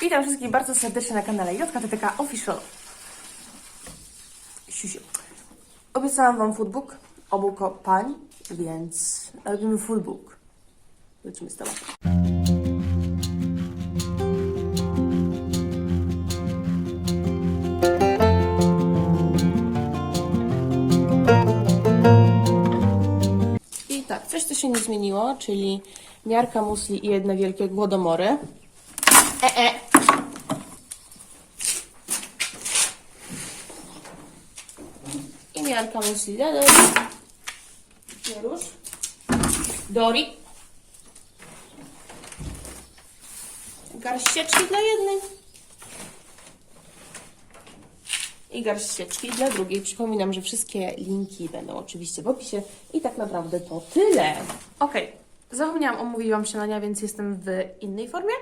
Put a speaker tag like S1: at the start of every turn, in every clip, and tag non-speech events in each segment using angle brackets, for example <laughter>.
S1: Witam wszystkich bardzo serdecznie na kanale JKTTK Official. Siusiu. Obiecałam Wam foodbook obu pań, więc robimy foodbook. Lecimy z tematem. I tak, coś co się nie zmieniło, czyli miarka musli i jedne wielkie głodomory. E, e. Miarka musli dla Dori. Garścieczki dla jednej. I garścieczki dla drugiej. Przypominam, że wszystkie linki będą oczywiście w opisie. I tak naprawdę to tyle. Okej, zapomniałam omówić Wam śniadania, więc jestem w innej formie,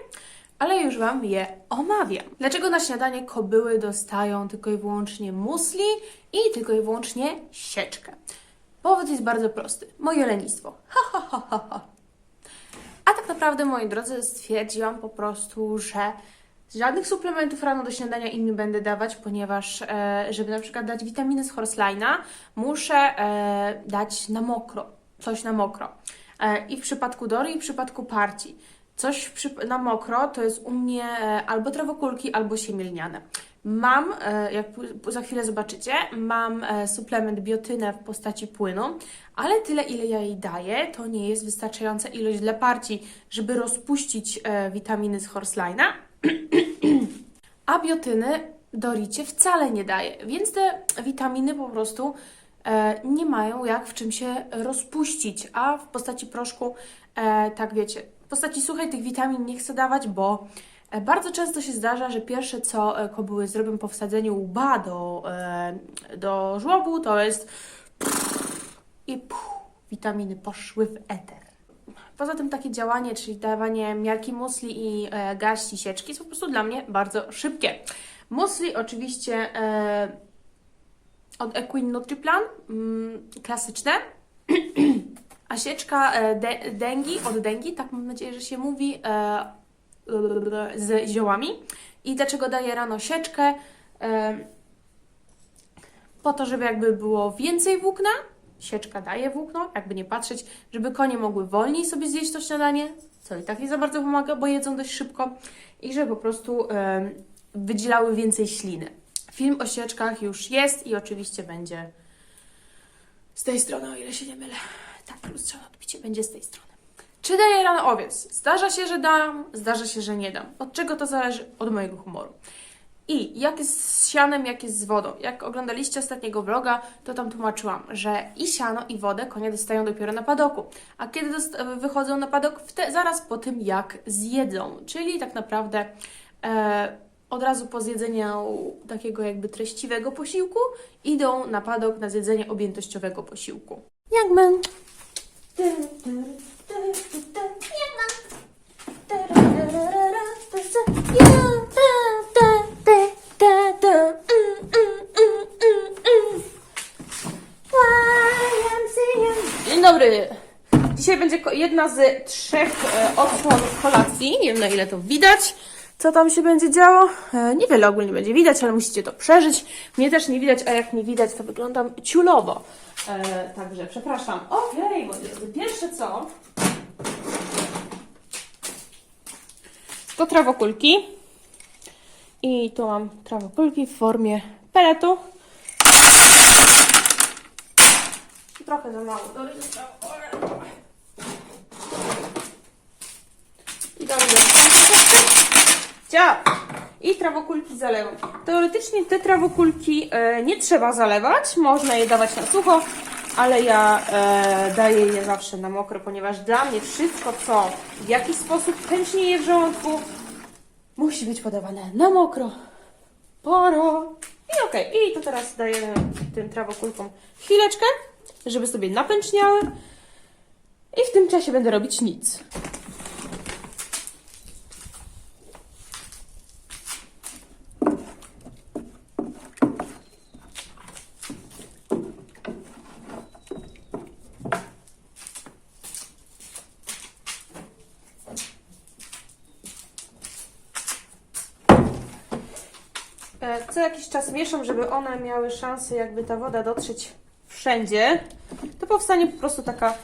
S1: ale już Wam je omawiam. Dlaczego na śniadanie kobyły dostają tylko i wyłącznie musli i tylko i wyłącznie sieczkę? Powód jest bardzo prosty. Moje lenistwo. <laughs> Ha, ha, ha, ha, ha. A tak naprawdę, moi drodzy, stwierdziłam po prostu, że żadnych suplementów rano do śniadania im nie będę dawać, ponieważ, e, żeby na przykład dać witaminy z Horseline'a, muszę e, dać na mokro, coś na mokro. E, I w przypadku Dory, i w przypadku Parci. Coś na mokro to jest u mnie e, albo trawokulki, albo siemielniane. Mam, e, jak za chwilę zobaczycie, mam e, suplement biotynę w postaci płynu, ale tyle, ile ja jej daję, to nie jest wystarczająca ilość dla parci, żeby rozpuścić witaminy z Horseline'a. <clears throat> A biotyny Doricie wcale nie daje, więc te witaminy po prostu nie mają jak w czym się rozpuścić, a w postaci proszku, tak wiecie, w postaci suchej tych witamin nie chcę dawać, bo e, bardzo często się zdarza, że pierwsze co e, kobyły zrobią po wsadzeniu łba do, e, do żłobu, to jest i puh, witaminy poszły w eter. Poza tym takie działanie, czyli dawanie miarki musli i garści sieczki jest po prostu dla mnie bardzo szybkie. Musli oczywiście od Equine NutriPlan, mm, klasyczne, <clears throat> a sieczka e, de, dengi, od dengi, tak mam nadzieję, że się mówi, e, z ziołami. I dlaczego daję rano sieczkę? E, po to, żeby jakby było więcej włókna. Sieczka daje włókno, jakby nie patrzeć, żeby konie mogły wolniej sobie zjeść to śniadanie, co i tak nie za bardzo pomaga, bo jedzą dość szybko i żeby po prostu wydzielały więcej śliny. Film o sieczkach już jest i oczywiście będzie z tej strony, o ile się nie mylę. Tak, lustrzane odbicie będzie z tej strony. Czy daję rano owiec? Zdarza się, że dam, zdarza się, że nie dam. Od czego to zależy? Od mojego humoru. I jak jest z sianem, jak jest z wodą. Jak oglądaliście ostatniego vloga, to tam tłumaczyłam, że i siano, i wodę konie dostają dopiero na padoku. A kiedy wychodzą na padok? Wte- zaraz po tym, jak zjedzą. Czyli tak naprawdę e, od razu po zjedzeniu takiego jakby treściwego posiłku idą na padok na zjedzenie objętościowego posiłku. Jagman. Dzień dobry. Dzisiaj będzie jedna z trzech e, odsłon kolacji. Nie wiem na ile to widać. Co tam się będzie działo? E, niewiele ogólnie będzie widać, ale musicie to przeżyć. Mnie też nie widać, a jak nie widać, to wyglądam ciulowo. E, także przepraszam. Okej, moi drodzy, pierwsze co? To trawokulki. I tu mam trawokulki w formie peletu. Trochę za mało. I dobrze. Działa. I trawokulki zalewam. Teoretycznie te trawokulki e, nie trzeba zalewać, można je dawać na sucho, ale ja e, daję je zawsze na mokro, ponieważ dla mnie wszystko, co w jakiś sposób pęcznieje w żołądku, musi być podawane na mokro. Poro. I okej, i to teraz daję tym trawokulkom chwileczkę, żeby sobie napęczniały. I w tym czasie będę robić nic. Co jakiś czas mieszam, żeby one miały szansę, jakby ta woda dotrzeć wszędzie, to powstanie po prostu taka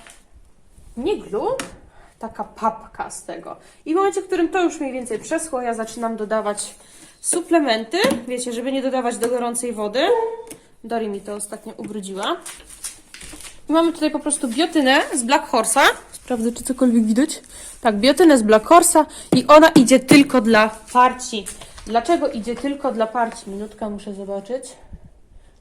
S1: nie glut, taka papka z tego. I w momencie, w którym to już mniej więcej przeschło, ja zaczynam dodawać suplementy. Wiecie, żeby nie dodawać do gorącej wody. Dori mi to ostatnio ubrudziła. I mamy tutaj po prostu biotynę z Black Horse'a. Sprawdzę, czy cokolwiek widać. Tak, biotynę z Black Horse'a i ona idzie tylko dla parci. Dlaczego idzie tylko dla parci? Minutkę muszę zobaczyć.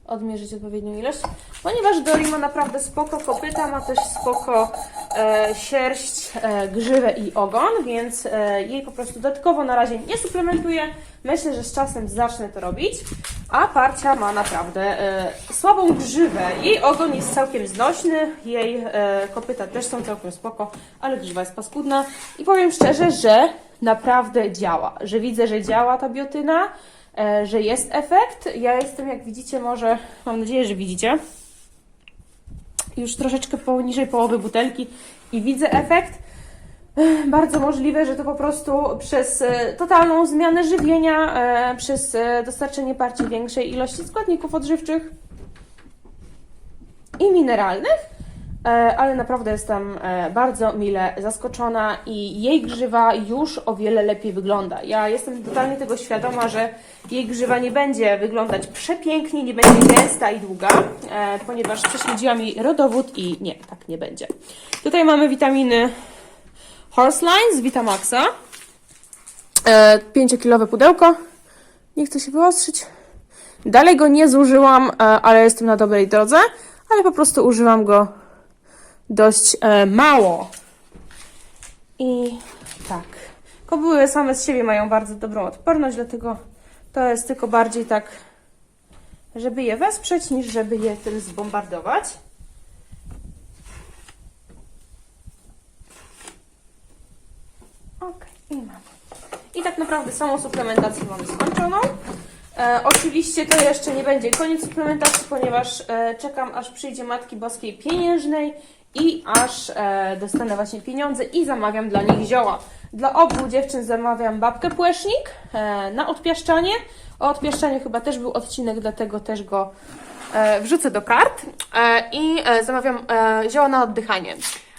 S1: Odmierzyć odpowiednią ilość. Ponieważ Dori ma naprawdę spoko kopyta, ma też spoko e, sierść, e, grzywę i ogon, więc e, jej po prostu dodatkowo na razie nie suplementuję. Myślę, że z czasem zacznę to robić. A parcia ma naprawdę e, słabą grzywę. Jej ogon jest całkiem znośny, jej e, kopyta też są całkiem spoko, ale grzywa jest paskudna. I powiem szczerze, że naprawdę działa. Że widzę, że działa ta biotyna, e, że jest efekt. Ja jestem, jak widzicie, może, mam nadzieję, że widzicie, już troszeczkę poniżej połowy butelki i widzę efekt. Bardzo możliwe, że to po prostu przez e, totalną zmianę żywienia, e, przez dostarczenie parci większej ilości składników odżywczych i mineralnych, ale naprawdę jestem e, bardzo mile zaskoczona i jej grzywa już o wiele lepiej wygląda. Ja jestem totalnie tego świadoma, że jej grzywa nie będzie wyglądać przepięknie, nie będzie gęsta i długa, e, ponieważ prześledziłam jej rodowód i nie, tak nie będzie. Tutaj mamy witaminy Horseline z Vitamaxa. E, 5-kilowe pudełko. Nie chcę się wyostrzyć. Dalej go nie zużyłam, e, ale jestem na dobrej drodze, ale po prostu używam go dość e, mało. I tak. Kobyły same z siebie mają bardzo dobrą odporność, dlatego to jest tylko bardziej tak, żeby je wesprzeć, niż żeby je tym zbombardować. Ok, i mamy. I tak naprawdę samą suplementację mamy skończoną. E, oczywiście to jeszcze nie będzie koniec suplementacji, ponieważ e, czekam aż przyjdzie Matki Boskiej Pieniężnej i aż e, dostanę właśnie pieniądze i zamawiam dla nich zioła. Dla obu dziewczyn zamawiam babkę płesznik e, na odpiaszczanie. O odpiaszczaniu chyba też był odcinek, dlatego też go e, wrzucę do kart. E, I e, zamawiam e, zioła na oddychanie.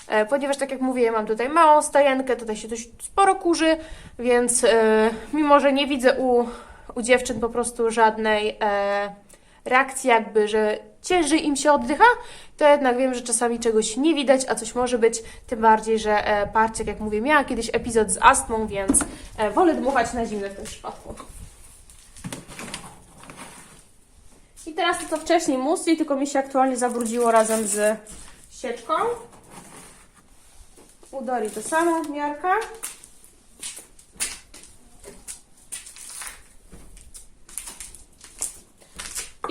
S1: E, Ponieważ, tak jak mówię, mam tutaj małą stajenkę, tutaj się dość sporo kurzy, więc e, mimo, że nie widzę u, u dziewczyn po prostu żadnej e, reakcji, jakby, że ciężej im się oddycha, to jednak wiem, że czasami czegoś nie widać, a coś może być. Tym bardziej, że e, jak mówię, miała kiedyś epizod z astmą, więc e, wolę dmuchać na zimne w tym przypadku. I teraz to, co wcześniej musli, tylko mi się aktualnie zabrudziło razem z sieczką. U to samo, miarka.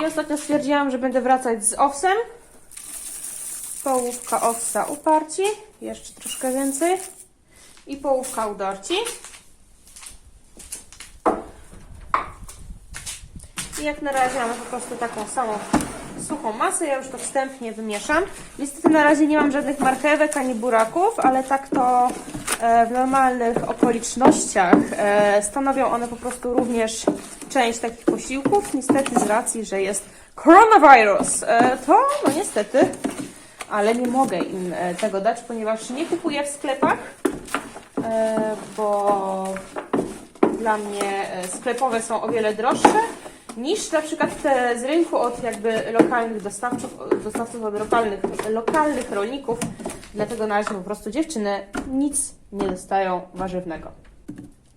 S1: I ostatnio stwierdziłam, że będę wracać z owsem. Połówka owsa u parci, jeszcze troszkę więcej. I połówka u Dorci. I jak na razie mamy po prostu taką samą suchą masę. Ja już to wstępnie wymieszam. Niestety na razie nie mam żadnych marchewek ani buraków, ale tak to w normalnych okolicznościach e, stanowią one po prostu również część takich posiłków. Niestety z racji, że jest koronawirus, e, to no niestety, ale nie mogę im e, tego dać, ponieważ nie kupuję w sklepach, e, bo dla mnie e, sklepowe są o wiele droższe niż na przykład te z rynku od jakby lokalnych dostawców, dostawców od lokalnych, lokalnych rolników. Dlatego na razie po prostu dziewczyny nic nie dostają warzywnego.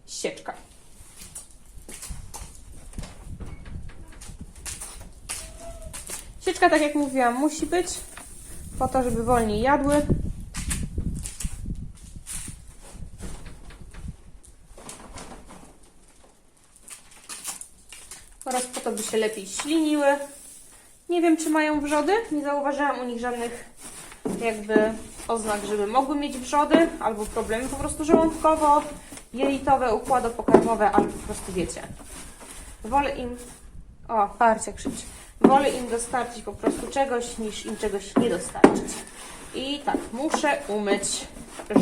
S1: Sieczka. Sieczka, tak jak mówiłam, musi być po to, żeby wolniej jadły. oraz po to, by się lepiej śliniły. Nie wiem, czy mają wrzody. Nie zauważyłam u nich żadnych jakby oznak, żeby mogły mieć wrzody albo problemy po prostu żołądkowo, jelitowe, układopokarmowe, albo po prostu wiecie. Wolę im... O, parcia krzycz. Wolę im dostarczyć po prostu czegoś, niż im czegoś nie dostarczyć. I tak, muszę umyć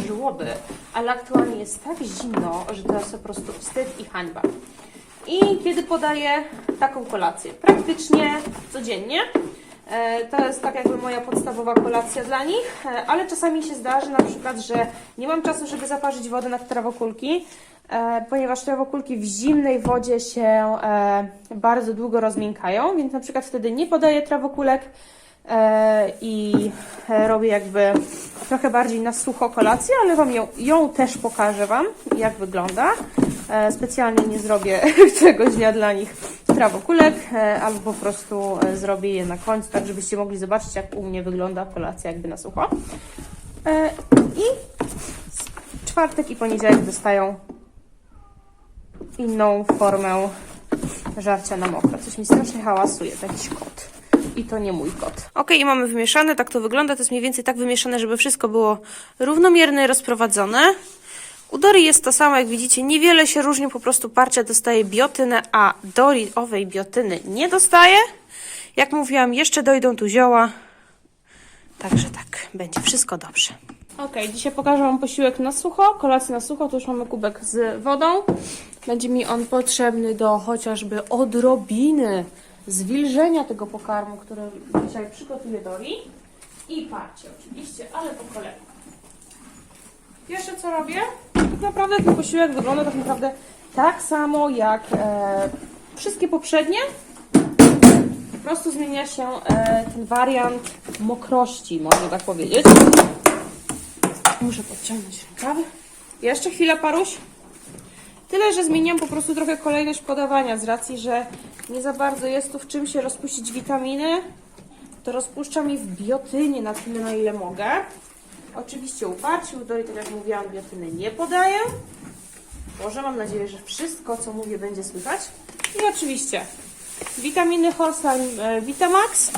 S1: żłoby, ale aktualnie jest tak zimno, że to jest po prostu wstyd i hańba. I kiedy podaję taką kolację. Praktycznie codziennie. E, To jest tak jakby moja podstawowa kolacja dla nich, e, ale czasami się zdarzy na przykład, że nie mam czasu, żeby zaparzyć wodę na trawokulki, e, ponieważ trawokulki w zimnej wodzie się bardzo długo rozmiękają, więc na przykład wtedy nie podaję trawokulek i e, robię jakby trochę bardziej na sucho kolację, ale Wam ją, ją też pokażę Wam, jak wygląda. E, Specjalnie nie zrobię <laughs> czegoś dnia dla nich trawokulek, e, albo po prostu e, zrobię je na końcu, tak żebyście mogli zobaczyć, jak u mnie wygląda kolacja jakby na sucho. E, I czwartek i poniedziałek dostają inną formę żarcia na mokro. Coś mi strasznie hałasuje, to jakiś kot. I to nie mój kot. Ok, i mamy wymieszane, tak to wygląda. To jest mniej więcej tak wymieszane, żeby wszystko było równomierne i rozprowadzone. U Dory jest to samo, jak widzicie, niewiele się różni, po prostu parcia dostaje biotynę, a Dori owej biotyny nie dostaje. Jak mówiłam, jeszcze dojdą tu zioła, Także tak, będzie wszystko dobrze. Ok, dzisiaj pokażę Wam posiłek na sucho, kolację na sucho. Tu już mamy kubek z wodą. Będzie mi on potrzebny do chociażby odrobiny zwilżenia tego pokarmu, który dzisiaj przygotuję Dori. I parcie oczywiście, ale po kolei. Pierwsze co robię, tak naprawdę ten posiłek wygląda tak naprawdę tak samo jak e, wszystkie poprzednie. Po prostu zmienia się e, ten wariant mokrości, można tak powiedzieć. Muszę podciągnąć rękawy. Jeszcze chwila, paruś. Tyle, że zmieniam po prostu trochę kolejność podawania z racji, że nie za bardzo jest tu w czym się rozpuścić witaminy. To rozpuszczam je w biotynie na tyle, na ile mogę. Oczywiście uparcie, u Dori, tak jak mówiłam, biotyny nie podaję. Może mam nadzieję, że wszystko, co mówię, będzie słychać. I oczywiście witaminy Horsan e, Vitamax.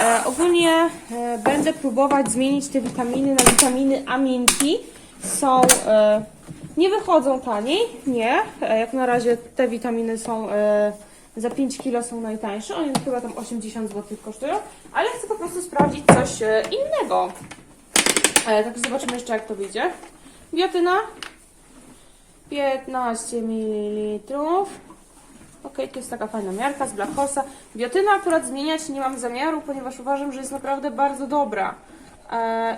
S1: E, ogólnie e, będę próbować zmienić te witaminy na witaminy aminki. Są, e, nie wychodzą taniej, nie. E, jak na razie te witaminy są e, za 5 kg są najtańsze. One chyba tam 80 zł kosztują, ale chcę po prostu sprawdzić coś e, innego. E, tak zobaczymy jeszcze jak to wyjdzie. Biotyna 15 ml. Ok, to jest taka fajna miarka z Black Horse'a. Biotyna akurat zmieniać nie mam zamiaru, ponieważ uważam, że jest naprawdę bardzo dobra.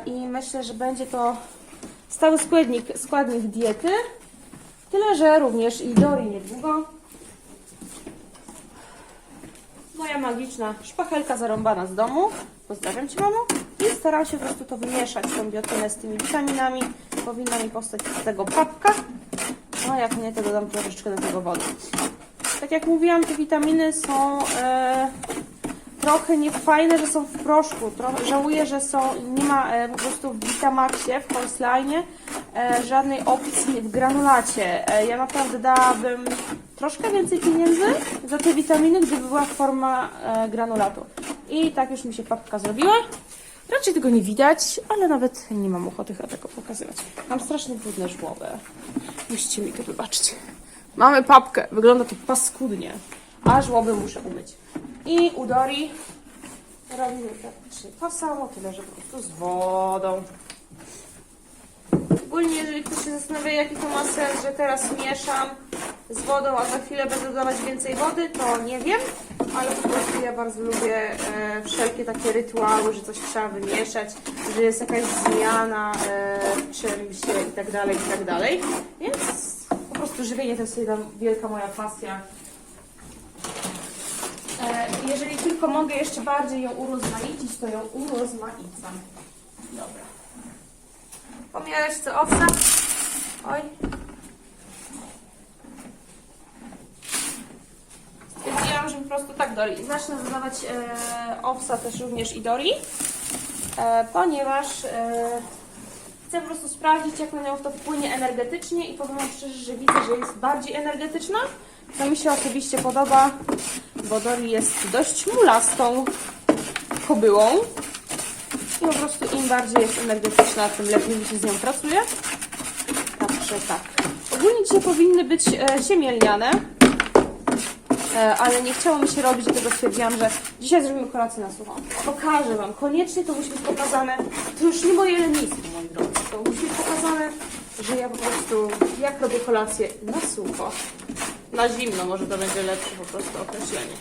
S1: I myślę, że będzie to stały składnik, składnik diety. Tyle, że również i Dori niedługo. Moja magiczna szpachelka zarąbana z domu. Pozdrawiam Cię, mamo. I staram się po prostu to wymieszać, tą biotynę z tymi witaminami. Powinna mi powstać z tego papka. No jak nie, to dodam troszeczkę do tego wody. Tak jak mówiłam, te witaminy są e, trochę niefajne, że są w proszku. Trochę żałuję, że są, nie ma e, po prostu w Vitamaxie, w Horseline e, żadnej opcji w granulacie. E, ja naprawdę dałabym troszkę więcej pieniędzy za te witaminy, gdyby była forma e, granulatu. I tak już mi się papka zrobiła. Raczej tego nie widać, ale nawet nie mam ochoty chyba tego pokazywać. Mam strasznie brudne żłoby. Musicie mi to wybaczyć. Mamy papkę. Wygląda to paskudnie. A żłoby muszę umyć. I u Dori robimy praktycznie to samo, tyle że po prostu z wodą. Ogólnie, jeżeli ktoś się zastanawia, jaki to ma sens, że teraz mieszam z wodą, a za chwilę będę dodawać więcej wody, to nie wiem, ale po prostu ja bardzo lubię e, wszelkie takie rytuały, że coś trzeba wymieszać, że jest jakaś zmiana e, w czymś i tak dalej, i tak dalej. Więc po prostu żywienie to jest wielka moja pasja. E, jeżeli tylko mogę jeszcze bardziej ją urozmaicić, to ją urozmaicam. Dobra. Pomiareczce owsa. Oj. Stwierdziłam, że po prostu tak Dori. Zacznę dodawać e, owsa też również i Dori, e, ponieważ e, chcę po prostu sprawdzić, jak na nią to wpłynie energetycznie i powiem szczerze, że widzę, że jest bardziej energetyczna. To mi się oczywiście podoba, bo Dori jest dość mulastą kobyłą. I po prostu im bardziej jest energetyczna, tym lepiej mi się z nią pracuje. Także tak. Ogólnie dzisiaj powinny być e, e, ale nie chciało mi się robić, dlatego stwierdziłam, że dzisiaj zrobimy kolację na sucho. Pokażę Wam. Koniecznie to musi być pokazane. To już nie moje lenistwo, moi drodzy. To musi być pokazane, że ja po prostu jak robię kolację na sucho. Na zimno może to będzie lepsze po prostu określenie.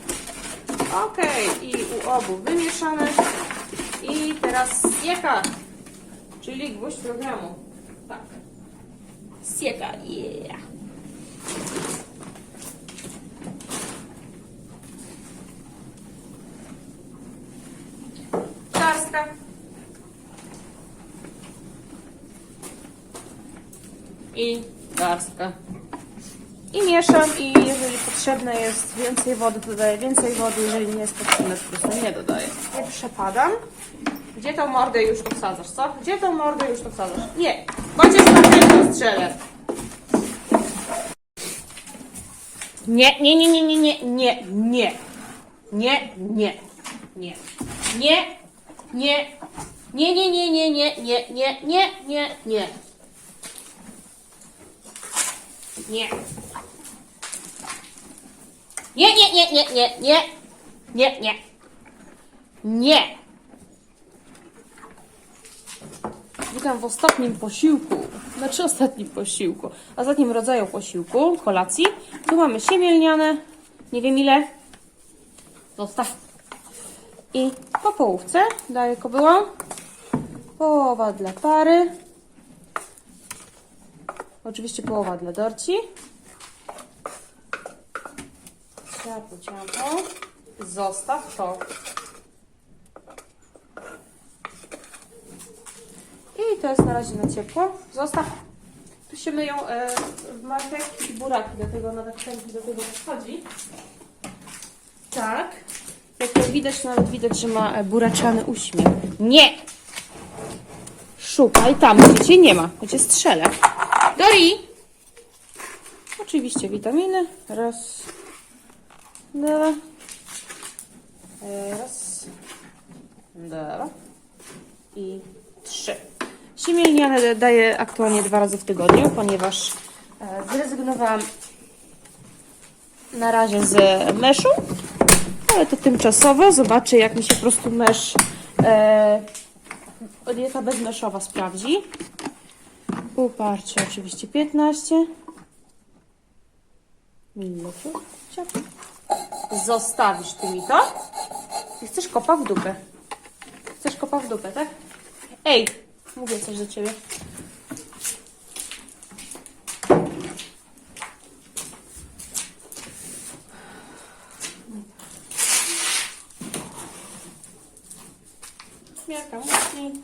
S1: Okej, i u obu wymieszane. I teraz sieka, czyli gwóźdź programu. Tak. Sieka, yeah. Garstka. I garstka. I mieszam i jeżeli potrzebne jest więcej wody, dodaję więcej wody, jeżeli nie jest potrzebne, to po prostu nie dodaję. Nie przepadam. Gdzie tą mordę już tu wsadzasz, co? Gdzie tą mordę już tu wsadzasz? Nie! Chociaż na pewno strzelę. Nie, nie, nie, nie, nie, nie, nie, nie. Nie, nie, nie. Nie, nie. Nie, nie, nie, nie, nie, nie, nie, nie, nie, nie. Nie. Nie, nie, nie, nie, nie, nie. Nie, nie. Nie. Witam w ostatnim posiłku. Znaczy ostatnim posiłku. Ostatnim rodzaju posiłku, kolacji. Tu mamy siemię lniane. Nie wiem ile. Zostaw. I po połówce daję kobyłą. Połowa dla pary. Oczywiście połowa dla Dorci. Ciapo, ciapo. Zostaw to. I to jest na razie na ciepło. Zostaw. Tu się myją e, marchewki i buraki, dlatego ona tak chętnie do tego podchodzi. Tak. Jak widać, nawet widać, że ma e, buraczany uśmiech. Nie! Szukaj tam, gdzie cię nie ma, gdzie strzelę. Dori! Oczywiście witaminy. Raz, dwa. E, Raz, dwa i trzy. Siemię lniane daję aktualnie dwa razy w tygodniu, ponieważ e, zrezygnowałam na razie z meszu, ale to tymczasowo. Zobaczę, jak mi się po prostu mesz, e, dieta bezmeszowa sprawdzi. Uparcie oczywiście 15 ml. Zostawisz ty mi to? Ty chcesz kopa w dupę. Chcesz kopa w dupę, tak? Ej, mówię coś do ciebie. Miarka musi.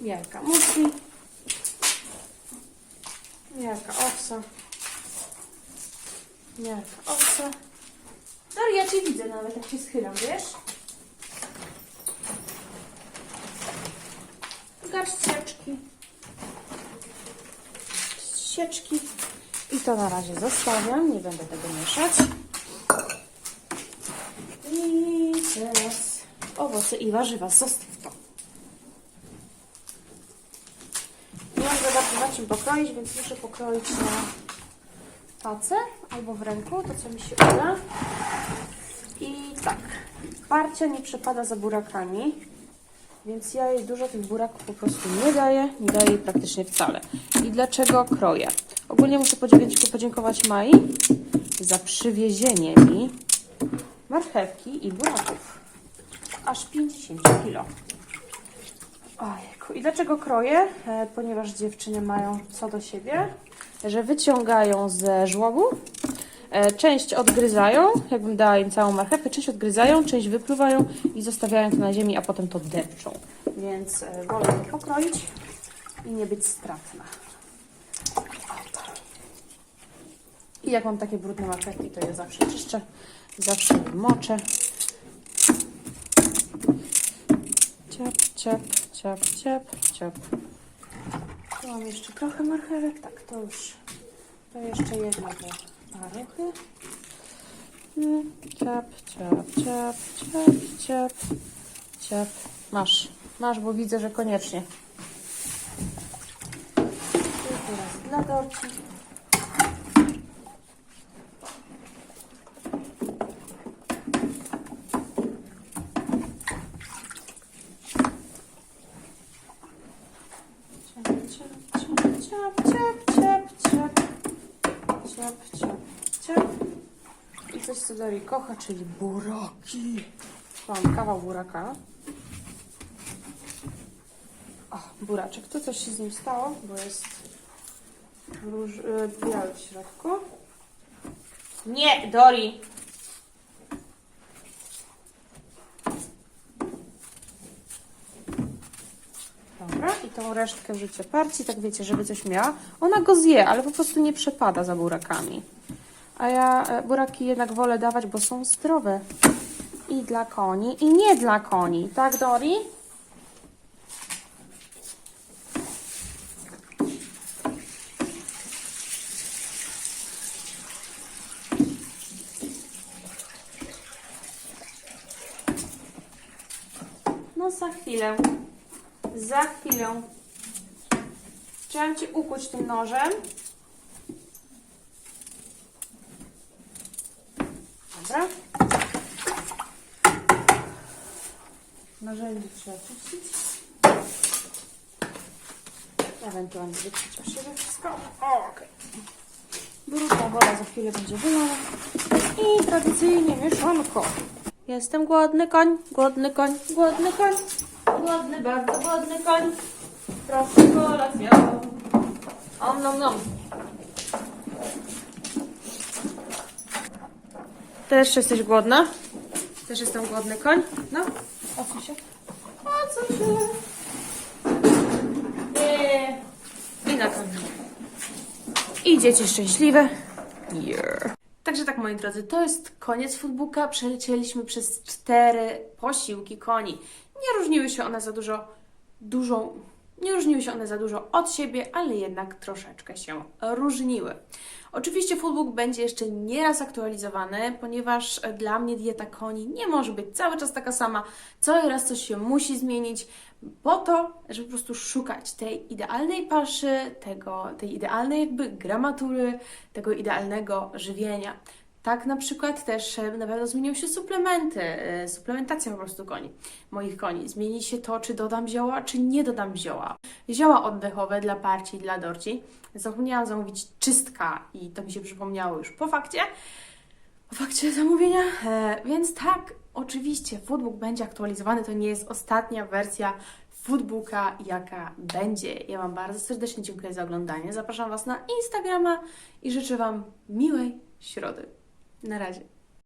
S1: Miarka musi. Miarka owsa. Miarka owsa. No ja Cię widzę nawet, jak się schylam, wiesz? Garść sieczki. Sieczki. I to na razie zostawiam, nie będę tego mieszać. I teraz owoce i warzywa, zostaw to. Nie mam za bardzo na czym pokroić, więc muszę pokroić na albo w ręku, to co mi się uda. I tak, parcia nie przepada za burakami, więc ja jej dużo tych buraków po prostu nie daję, nie daję jej praktycznie wcale. I dlaczego kroję? Ogólnie muszę podziękować, Mai za przywiezienie mi marchewki i buraków. Aż 50 kg. I dlaczego kroję? E, ponieważ dziewczyny mają co do siebie, że wyciągają ze żłobu, e, część odgryzają, jakbym dała im całą marchewkę, część odgryzają, część wypluwają i zostawiają to na ziemi, a potem to depczą. Więc e, wolę je pokroić i nie być stratna. I jak mam takie brudne marchewki, to je zawsze czyszczę, zawsze moczę. Ciap, ciap, ciap, ciap, ciap. Tu mam jeszcze trochę marchewek, tak, to już, to jeszcze jedna do paruchy. Mm, Ciap, ciap, ciap, ciap, ciap, ciap. Masz, masz, bo widzę, że koniecznie. I teraz dla Dorci. Ciap, ciap, ciap, ciap, ciap, ciap. ciap. I coś, co Dori kocha, czyli buraki. Mam kawał buraka. O, buraczek. Tu coś się z nim stało, bo jest róż, y, biały w środku. Nie, Dori! Dobra, i tą resztkę wrzucę parci, tak wiecie, żeby coś miała. Ona go zje, ale po prostu nie przepada za burakami. A ja e, buraki jednak wolę dawać, bo są zdrowe. I dla koni, i nie dla koni. Tak, Dori? No za chwilę. Za chwilę. Chciałam Cię ukuć tym nożem. Dobra. Narzędzie trzeba czyścić. Ewentualnie wyczyścić o siebie wszystko. O, okej. Za chwilę będzie wylana. I tradycyjnie mieszanko. Jestem głodny koń, głodny koń, głodny koń. Głodny, bardzo głodny koń. Proszę kolację. Om nom nom. Też jesteś głodna? Też jestem głodny koń? No, odsuń się. Odsuń się. Nie. I na końcu. I dzieci szczęśliwe. Yeah. Także tak, moi drodzy, to jest koniec foodbooka. Przelecieliśmy przez cztery posiłki koni. Nie różniły się one za dużo, dużą, nie różniły się one za dużo od siebie, ale jednak troszeczkę się różniły. Oczywiście foodbook będzie jeszcze nieraz aktualizowany, ponieważ e, dla mnie dieta koni nie może być cały czas taka sama. Cały raz coś się musi zmienić, po to, żeby po prostu szukać tej idealnej paszy, tego, tej idealnej jakby gramatury, tego idealnego żywienia. Tak na przykład też e, na pewno zmienią się suplementy, e, suplementacja po prostu koni, moich koni. Zmieni się to, czy dodam zioła, czy nie dodam zioła. Zioła oddechowe dla parci i dla dorci. Zapomniałam zamówić czystka i to mi się przypomniało już po fakcie, po fakcie zamówienia, e, więc tak, oczywiście foodbook będzie aktualizowany, to nie jest ostatnia wersja foodbooka, jaka będzie. Ja Wam bardzo serdecznie dziękuję za oglądanie. Zapraszam Was na Instagrama i życzę Wam miłej środy. Na razie.